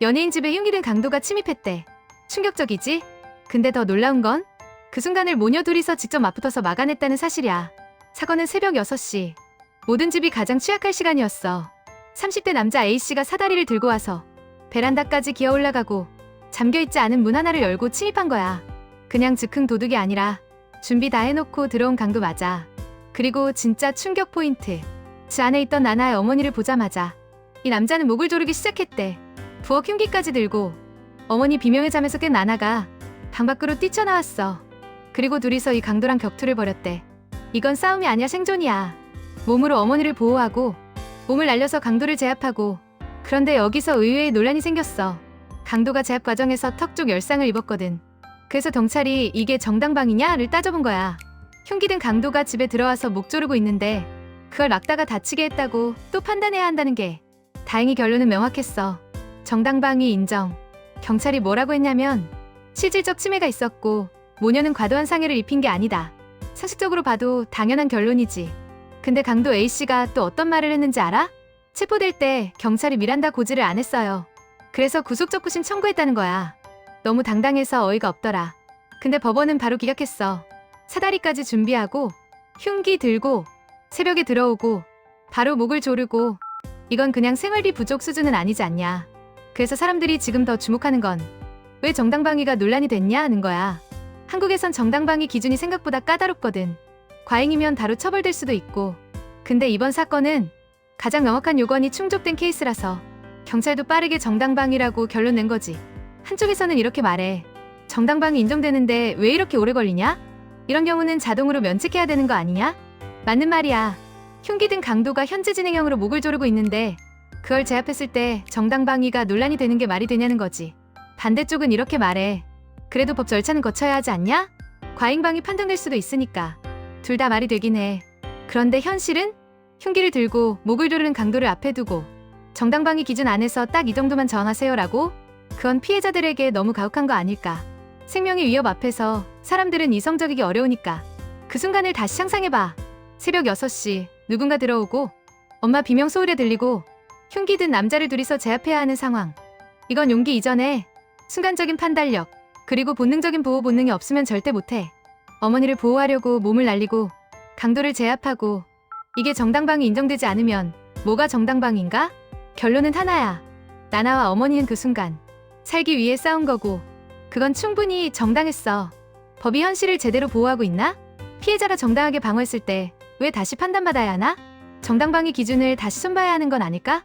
연예인 집에 흉기든 강도가 침입했대. 충격적이지? 근데 더 놀라운 건 그 순간을 모녀 둘이서 직접 맞붙어서 막아냈다는 사실이야. 사건은 새벽 6시. 모든 집이 가장 취약할 시간이었어. 30대 남자 A씨가 사다리를 들고 와서 베란다까지 기어 올라가고 잠겨있지 않은 문 하나를 열고 침입한 거야. 그냥 즉흥 도둑이 아니라 준비 다 해놓고 들어온 강도 맞아. 그리고 진짜 충격 포인트. 지 안에 있던 나나의 어머니를 보자마자 이 남자는 목을 조르기 시작했대. 부엌 흉기까지 들고 어머니 비명에 잠에서 깬 나나가 방 밖으로 뛰쳐나왔어. 그리고 둘이서 이 강도랑 격투를 벌였대. 이건 싸움이 아니야 생존이야. 몸으로 어머니를 보호하고 몸을 날려서 강도를 제압하고 그런데 여기서 의외의 논란이 생겼어. 강도가 제압 과정에서 턱 쪽 열상을 입었거든. 그래서 경찰이 이게 정당방위냐를 따져본 거야. 흉기 든 강도가 집에 들어와서 목 조르고 있는데 그걸 막다가 다치게 했다고 또 판단해야 한다는 게 다행히 결론은 명확했어. 정당방위 인정. 경찰이 뭐라고 했냐면 실질적 침해가 있었고 모녀는 과도한 상해를 입힌 게 아니다. 상식적으로 봐도 당연한 결론이지. 근데 강도 A씨가 또 어떤 말을 했는지 알아? 체포될 때 경찰이 미란다 고지를 안 했어요. 그래서 구속적부심 청구했다는 거야. 너무 당당해서 어이가 없더라. 근데 법원은 바로 기각했어. 사다리까지 준비하고 흉기 들고 새벽에 들어오고 바로 목을 조르고 이건 그냥 생활비 부족 수준은 아니지 않냐. 그래서 사람들이 지금 더 주목하는 건 왜 정당방위가 논란이 됐냐 하는 거야. 한국에선 정당방위 기준이 생각보다 까다롭거든. 과잉이면 바로 처벌될 수도 있고. 근데 이번 사건은 가장 명확한 요건이 충족된 케이스라서 경찰도 빠르게 정당방위라고 결론 낸 거지. 한쪽에서는 이렇게 말해. 정당방위 인정되는데 왜 이렇게 오래 걸리냐? 이런 경우는 자동으로 면책해야 되는 거 아니냐? 맞는 말이야. 흉기 든 강도가 현재 진행형으로 목을 조르고 있는데 그걸 제압했을 때 정당방위가 논란이 되는 게 말이 되냐는 거지. 반대쪽은 이렇게 말해. 그래도 법 절차는 거쳐야 하지 않냐? 과잉방위 판정될 수도 있으니까. 둘 다 말이 되긴 해. 그런데 현실은 흉기를 들고 목을 조르는 강도를 앞에 두고 정당방위 기준 안에서 딱 이 정도만 저항하세요라고? 그건 피해자들에게 너무 가혹한 거 아닐까. 생명의 위협 앞에서 사람들은 이성적이기 어려우니까. 그 순간을 다시 상상해봐. 새벽 6시 누군가 들어오고 엄마 비명 소리에 들리고 흉기 든 남자를 둘이서 제압해야 하는 상황. 이건 용기 이전에 순간적인 판단력 그리고 본능적인 보호 본능이 없으면 절대 못해. 어머니를 보호하려고 몸을 날리고 강도를 제압하고 이게 정당방위 인정되지 않으면 뭐가 정당방위인가? 결론은 하나야. 나나와 어머니는 그 순간 살기 위해 싸운 거고 그건 충분히 정당했어. 법이 현실을 제대로 보호하고 있나? 피해자가 정당하게 방어했을 때 왜 다시 판단받아야 하나? 정당방위 기준을 다시 손봐야 하는 건 아닐까?